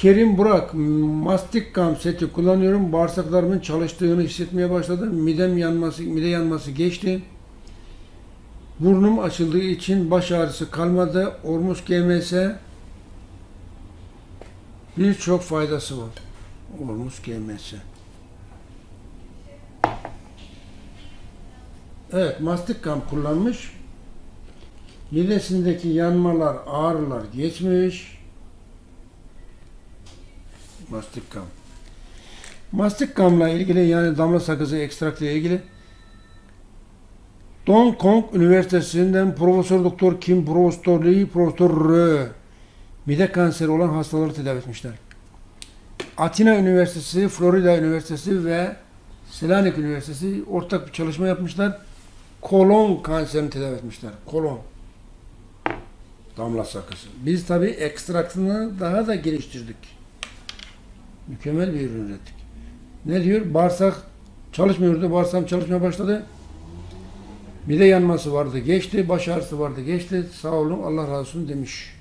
Kerim Burak, Mastikam seti kullanıyorum. Bağırsaklarımın çalıştığını hissetmeye başladım. Midem yanması, mide yanması geçti. Burnum açıldığı için baş ağrısı kalmadı. Ormus GMS birçok faydası var. Ormus GMS. Evet, Mastikam kullanmış. Midesindeki yanmalar, ağrılar geçmiş. Mastik gam. Mastik gamla ilgili yani damla sakızı ekstraktı ile ilgili Don Kong Üniversitesi'nden Profesör Doktor Kim Profesör Lee Profesör Rö mide kanseri olan hastaları tedavi etmişler. Atina Üniversitesi, Florida Üniversitesi ve Selanik Üniversitesi ortak bir çalışma yapmışlar. Kolon kanserini tedavi etmişler. Kolon. Damla sakızı. Biz tabii ekstraktını daha da geliştirdik. Mükemmel bir ürün ürettik. Ne diyor? Bağırsak çalışmıyordu. Bağırsağım çalışmaya başladı. Mide yanması vardı, geçti. Baş ağrısı vardı, geçti. Sağ olun, Allah razı olsun demiş.